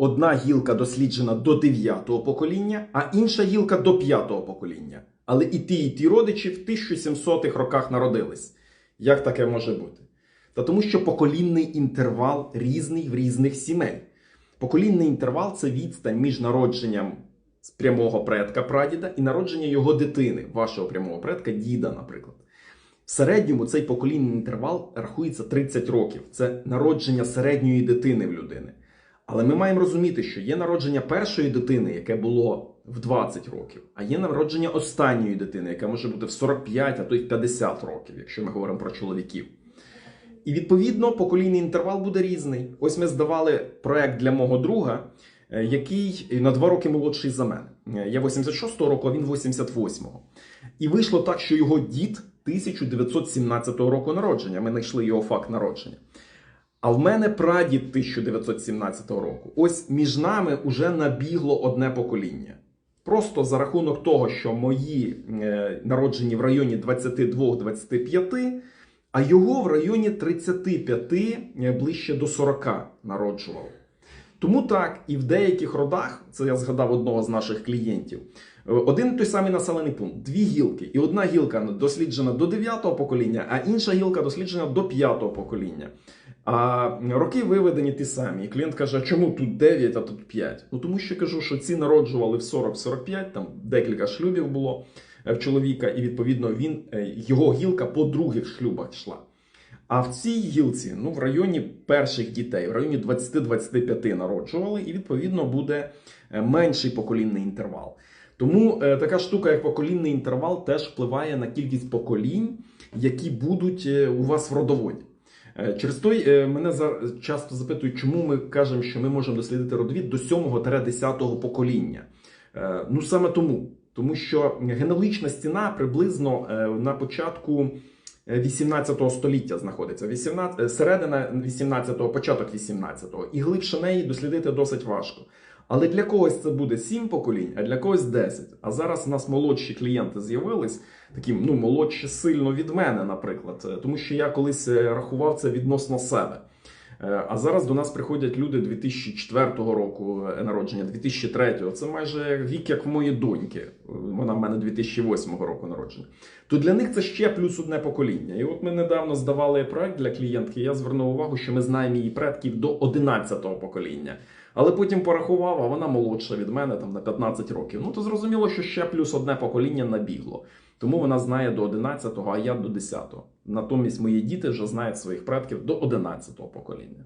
одна гілка досліджена до дев'ятого покоління, а інша гілка до п'ятого покоління. Але і ті, і ті родичі в 1700-х роках народились. Як таке може бути? Та тому, що поколінний інтервал різний в різних сімей. Поколінний інтервал це відстань між народженням прямого предка прадіда і народження його дитини, вашого прямого предка, діда, наприклад. В середньому цей поколінний інтервал рахується 30 років. Це народження середньої дитини в людини. Але ми маємо розуміти, що є народження першої дитини, яке було в 20 років, а є народження останньої дитини, яке може бути в 45, а то й в 50 років, якщо ми говоримо про чоловіків. І відповідно поколінний інтервал буде різний. Ось ми здавали проект для мого друга, е, який на два роки молодший за мене. Е, Я 86-го року, а він 88-го. І вийшло так, що його дід 1917 року народження. Ми знайшли його факт народження. А в мене прадід 1917 року. Ось між нами вже набігло одне покоління. Просто за рахунок того, що мої е, народжені в районі 22-25, а його в районі 35 е, ближче до 40 народжував. Тому так, і в деяких родах, це я згадав одного з наших клієнтів, е, один той самий населений пункт, дві гілки, і одна гілка досліджена до 9 покоління, а інша гілка досліджена до 5 покоління. А роки виведені ті самі. І клієнт каже: а чому тут 9, а тут 5? Ну тому що кажу, що ці народжували в 40-45, там декілька шлюбів було е, в чоловіка, і відповідно він е, його гілка по других шлюбах йшла. А в цій гілці, ну в районі перших дітей, в районі 20-25 народжували, і відповідно буде е, менший поколінний інтервал. Тому е, така штука, як поколінний інтервал, теж впливає на кількість поколінь, які будуть у вас в родоводі. Е, Через той е, мене часто запитують, чому ми кажемо, що ми можемо дослідити родовід до 7-10 покоління. Е, Ну саме тому, тому що генеалогічна стіна приблизно на початку 18 століття знаходиться. 18, е, середина 18-го, початок 18-го. І глибше неї дослідити досить важко. Але для когось це буде 7 поколінь, а для когось 10. А зараз у нас молодші клієнти з'явились, такі ну, молодші сильно від мене, наприклад. Тому що я колись е, рахував це відносно себе. Е, А зараз до нас приходять люди 2004 року е, народження, 2003. Це майже вік, як в моєї доньки. Е, Вона в мене 2008 року народження. То для них це ще плюс одне покоління. І от ми недавно здавали проект для клієнтки. Я звернув увагу, що ми знаємо її предків до 11-го покоління. Але потім порахував, а вона молодша від мене там на 15 років. Ну то зрозуміло, що ще плюс одне покоління набігло. Тому вона знає до 11-го, а я до 10-го. Натомість мої діти вже знають своїх предків до 11-го покоління.